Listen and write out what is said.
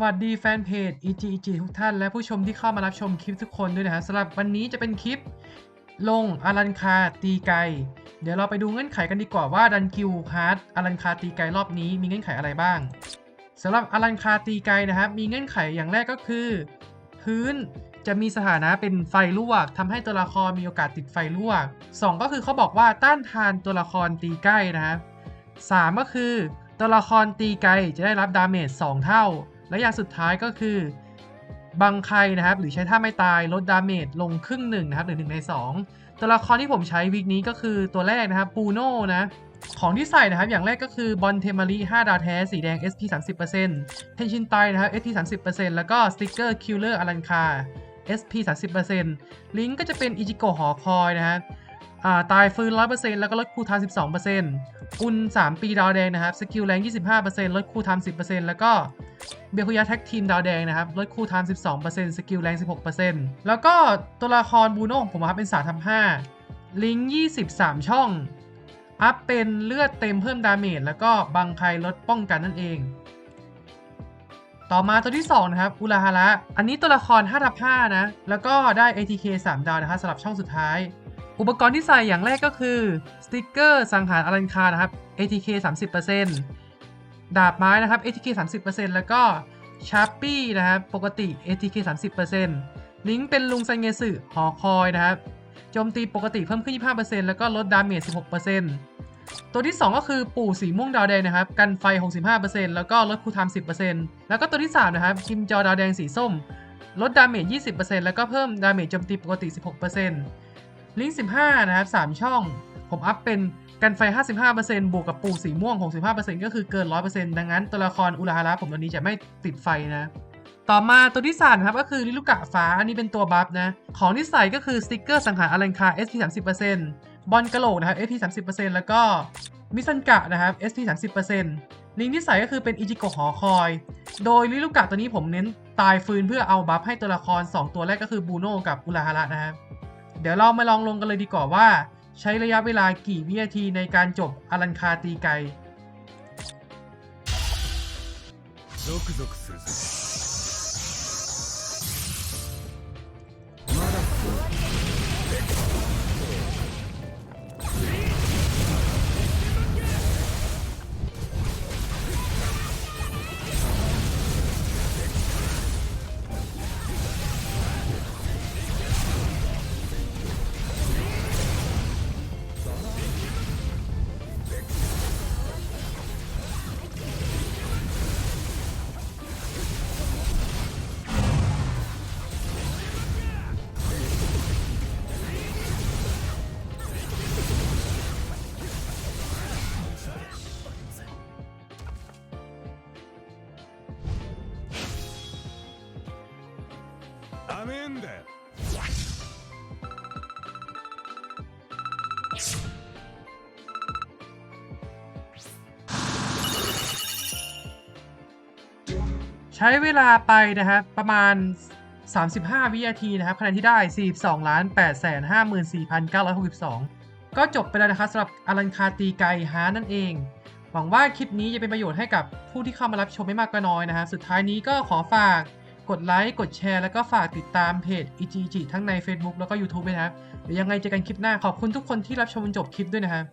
สวัสดีแฟนเพจ EGEG ทุกท่าน และผู้ชมที่เข้ามารับชมคลิปทุกคนด้วยนะฮะสำหรับวันนี้จะเป็นคลิป ลงอารันคาตีไก เดี๋ยวเราไปดูเงื่อนไขกันดีกว่าว่าดันกิวฮาร์ดอารันคาตีไกรอบนี้มีเงื่อนไขอะไรบ้างสำหรับอารันคาตีไกนะครับมีเงื่อนไขอย่างแรกก็คือ พื้นจะมีสถานะเป็นไฟลวกทำให้ตัวละครมีโอกาสติดไฟลวก 2 ก็คือเขาบอกว่าต้านทานตัวละครตีใกล้นะครับ3ก็คือ ตัวละครตีไกลจะได้รับดาเมจ2เท่า และอย่างสุดท้ายก็คือ บังใครนะครับ หรือใช้ท่าไม่ตายลดดาเมจลงครึ่งหนึ่งนะครับ หรือ1ใน 2 ตัวละครที่ผมใช้วีคนี้ก็คือตัวแรกนะครับปูโน่นะของที่ใส่นะครับ อย่างแรกก็คือบอลเทมารี5ดาวแท้ สีแดง SP 30%เทนชินไตนะครับ SP 30%แล้วก็สติกเกอร์คิลเลอร์อลันคา SP 30%ลิงก์ก็จะเป็นอิจิโกหอคอยนะฮะตายฟื้น 100%แล้วก็ลดคูลไทม์12%อุน 3 ปีดาวแดงนะครับ สกิลแรง 25%ลดคูลไทม์10%แล้วก็ เบคุยะแท็กทีมดาวแดงนะครับลดคูลไทม์12%สกิลแรง 16%แล้วก็ตัวละครบูโน่ของผมครับเป็น3ทำ5ลิงก์23 ช่อง อัพเป็นเลือดเต็มเพิ่มดาเมจแล้วก็บังใครลดป้องกันนั่นเอง ต่อมาตัวที่ 2 นะครับอุราฮาระ อันนี้ตัวละคร5ทับ5นะ แล้วก็ได้ ATK 3 ดาวนะคะสำหรับช่องสุดท้าย อุปกรณ์ที่ใส่อย่างแรกก็คือ สติกเกอร์สังหารอลันคานะครับ ATK 30% ดาบไม้นะครับ ATK 30%แล้วก็ชาร์ปี้นะครับปกติ ATK 30%ลิงก์เป็นลุงไซเงสึหอคอยนะครับโจมตีปกติเพิ่มขึ้น 25%แล้วก็ลดดาเมจ 16%ตัวที่ 2 ก็คือปู่สีม่วงดาวแดงนะครับ กันไฟ 65%แล้วก็ลดคูลไทม์10%แล้วก็ตัวที่ 3 นะครับคิมจอดาวแดงสีส้ม ลดดาเมจ 20%แล้วก็เพิ่มดาเมจโจมตีปกติ 16%ลิงก์15 นะครับ 3 ช่อง ผมอัพเป็นกันไฟ 55%บวกกับปูสีม่วง 65%ก็คือเกิน 100%ดังนั้นตัวละครอุราฮาระผมตัวนี้จะไม่ติดไฟนะ ต่อมาตัวที่สามครับก็คือลิลูกะฟ้า อันนี้เป็นตัวบัฟนะ ของที่ใส่ก็คือสติกเกอร์สังหารอลันคา SP 30%บอลกระโหลกนะครับ SP 30%แล้วก็มิซันกะนะครับ SP 30%ลิงที่ใส่ก็คือเป็นอิจิโกะหอคอย โดยลิลูกะตัวนี้ผมเน้นตายฟืนเพื่อเอาบัฟให้ตัวละคร 2 ตัวแรกก็คือบูโน่กับอุราฮาระนะครับ เดี๋ยวเรามาลองลงกันเลยดีกว่าว่า ใช้ระยะเวลากี่วินาทีในการจบอลันคาตีไก ダメんだよ ใช้เวลาไปนะครับประมาณ 35 วินาทีนะครับคะแนนที่ได้ 42ล้าน8 5 4 9 6 2 ก็จบไปแล้วนะครับสำหรับอลันคาตีไกฮาร์นั่นเอง หวังว่าคลิปนี้จะเป็นประโยชน์ให้กับผู้ที่เข้ามารับชมไม่มากก็น้อยนะฮะสุดท้ายนี้ก็ขอฝาก กดไลค์ กดแชร์ แล้วก็ฝากติดตามเพจ i g g ทั้งใน Facebook แล้วก็ YouTube ด้วยนะครับเดี๋ยวยังไงเจอกันคลิปหน้าขอบคุณทุกคนที่รับชมจนจบคลิปด้วยนะครับ